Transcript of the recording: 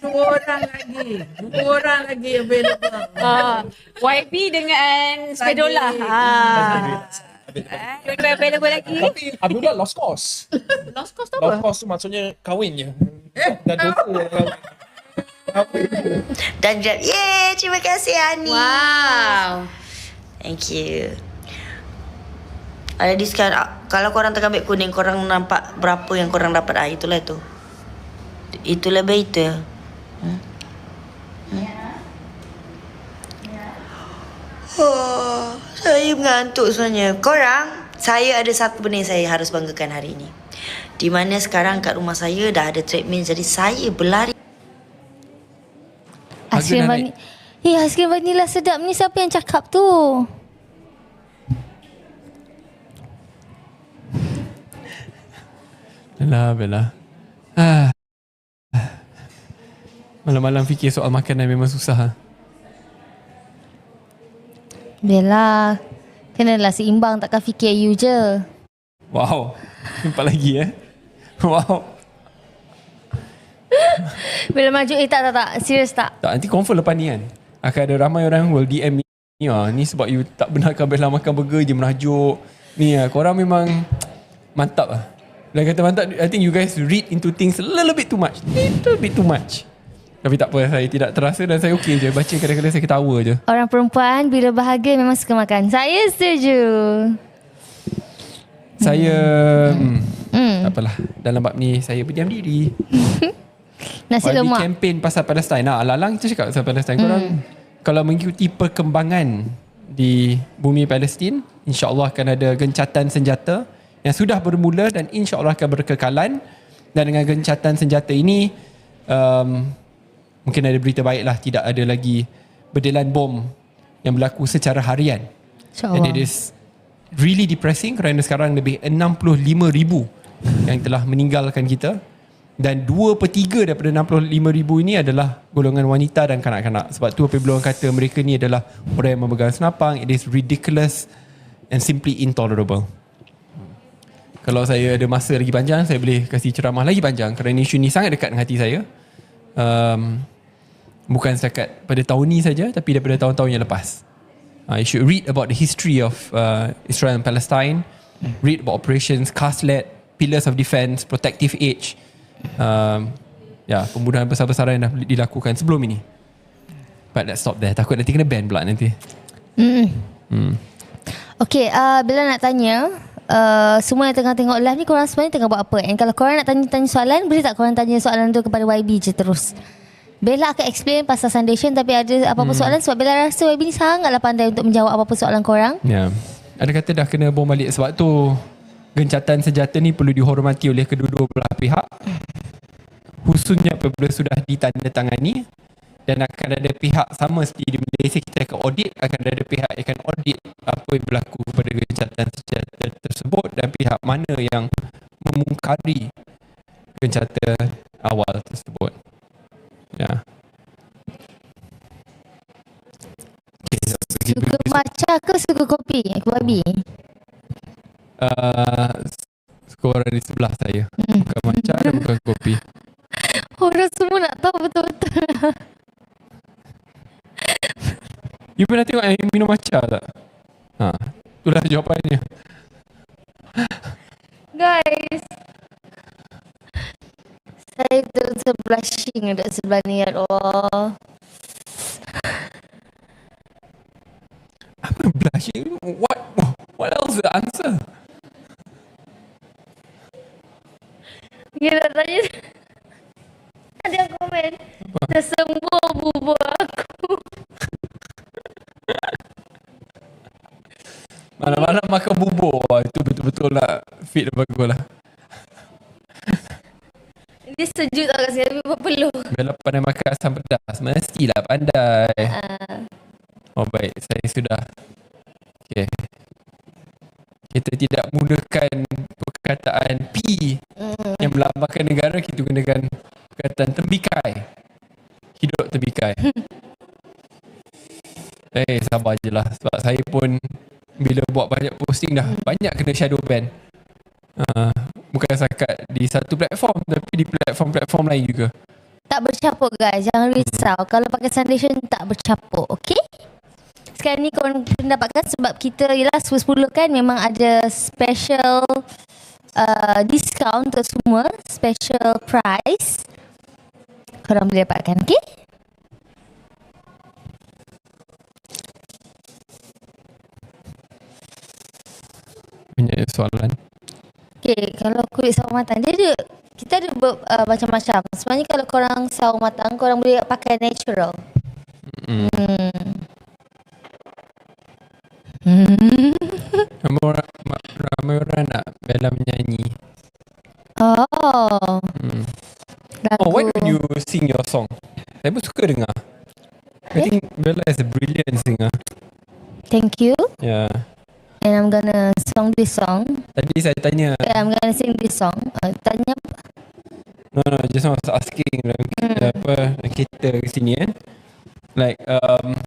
Dua orang lagi. Dua orang lagi available. Ah, YB dengan Spedola. Lagi. Ah. Eh, available lagi. Tapi Abdullah lost course. Lost cost tu Lost apa? course tu maksudnya kahwin je. Dah dosa kahwin. Kahwin je. Dan jawab, yeay, terima kasih Ani. Wow. Thank you. Ada diskaun. Ah, Kalau korang tengah ambil kuning, korang nampak berapa yang korang dapat. Ah, itulah tu. Itulah? Hmm? Oh, saya mengantuk sebenarnya. Korang, saya ada satu benda yang saya harus banggakan hari ini. Di mana sekarang kat rumah saya dah ada treadmill jadi saya berlari Aiskrim vanila. Eh, aiskrim vanila sedap ni siapa yang cakap tu? Bella, Bella. Ah. Malam-malam fikir soal makanan memang susah. ah. Bella, kenalah seimbang takkan fikir you je. Wow. Nampak lagi eh. Wow. Bella maju, eh tak tak tak, serius tak? Tak, nanti confirm lepas ni kan. Akan ada ramai orang will DM ni. Ni, ah, ni sebab you tak benarkan Bella makan burger je merajuk. Ni ah, korang memang mantap lah. Like kata mantap, I think you guys read into things a little bit too much. Little bit too much. Tapi tak apa, saya tidak terasa dan saya okey je. Baca kadang-kadang saya ketawa je. Orang perempuan bila bahagia memang suka makan. Saya setuju. Saya, hmm, Hmm, tak apalah. Dalam bab ni, saya berdiam diri. nasi YB lemak. campaign pasal Palestin. Nah, Lalang kita cakap pasal Palestin. Korang kalau mengikuti perkembangan di bumi Palestin, insya-Allah akan ada gencatan senjata yang sudah bermula dan insya-Allah akan berkekalan. Dan dengan gencatan senjata ini um, mungkin ada berita baiklah tidak ada lagi berdelan bom yang berlaku secara harian. And it InsyaAllah. is really depressing kerana sekarang lebih 65 ribu yang telah meninggalkan kita. Dan 2 per 3 daripada 65 ribu ini adalah golongan wanita dan kanak-kanak. Sebab tu apabila orang kata mereka ni adalah orang yang memegang senapang. It is ridiculous and simply intolerable. Kalau saya ada masa lagi panjang saya boleh kasih ceramah lagi panjang. Kerana isu ni sangat dekat dengan hati saya. Um, bukan setakat pada tahun ni saja tapi daripada tahun-tahun yang lepas Uh, you should read about the history of uh, Israel and Palestine. Read about operations Castlet, Pillars of Defense, Protective Age. Um, ya, pembunuhan besar-besaran yang dah dilakukan sebelum ini. But let's stop there. Takut nanti kena ban pula nanti. Okay, uh, Bella nak tanya. Uh, semua yang tengah tengok live ni korang sebenarnya tengah buat apa? And kalau korang nak tanya-tanya soalan, boleh tak korang tanya soalan tu kepada YB je terus? Bella akan explain pasal Foundation tapi ada apa-apa hmm. soalan sebab Bella rasa YB ni sangatlah pandai untuk menjawab apa-apa soalan korang. Ya. Ada kata dah kena bom balik sebab tu gencatan senjata ni perlu dihormati oleh kedua-dua belah pihak. Khususnya apabila sudah ditandatangani dan akan ada pihak sama seperti di Malaysia kita akan audit akan ada pihak yang akan audit apa yang berlaku pada gencatan senjata tersebut dan pihak mana yang memungkari gencatan awal tersebut. Ya. Suka matcha ke suka kopi? YB? uh, skor di sebelah saya. Bukan matcha dan bukan kopi. Orang semua nak tahu betul-betul. You pernah tengok yang minum matcha tak? Ha, itulah jawapannya. Guys. Blushing dekat sebelah ni ya Allah. Apa blushing? What? What else the answer? Dia nak tanya Ada yang komen Tersembuh bubur aku Malam-malam makan bubur. Itu betul-betul nak fit dan bagus lah. Dia sejuk tau kat sini Tapi buat peluh Bella pandai makan asam pedas. Mestilah pandai. uh, Oh baik, saya sudah. Okay. Kita tidak menggunakan perkataan P yang melambangkan negara. Kita gunakan perkataan tembikai. Hidup tembikai. Eh, sabar je lah. Sebab saya pun bila buat banyak posting dah banyak kena shadow ban. Uh, bukan sakat di satu platform tapi di platform-platform lain juga. Tak bercapuk guys. Jangan risau. Kalau pakai foundation tak bercapuk. Okay? Sekarang ni korang pendapatkan sebab kita ialah 10-10 kan memang ada special uh, discount untuk semua. Special price. Korang boleh dapatkan. Okay? Banyak soalan. Okay, kalau kulit sawo matang dia ada kita ada ber, uh, macam-macam. Sebenarnya kalau korang sawo matang, korang boleh pakai natural. Mm. Hmm. Ramai orang, ma- ramai orang nak Bella menyanyi. Oh. Hmm. Lagu. Oh, why don't you sing your song? Saya pun suka dengar. I Eh? think Bella is a brilliant singer. Thank you. Yeah. And I'm gonna song this song. Tadi saya tanya, Yeah, I'm gonna sing this song. Uh, tanya no no, just I was asking like, Hmm. apa kita ke sini kan. Like um,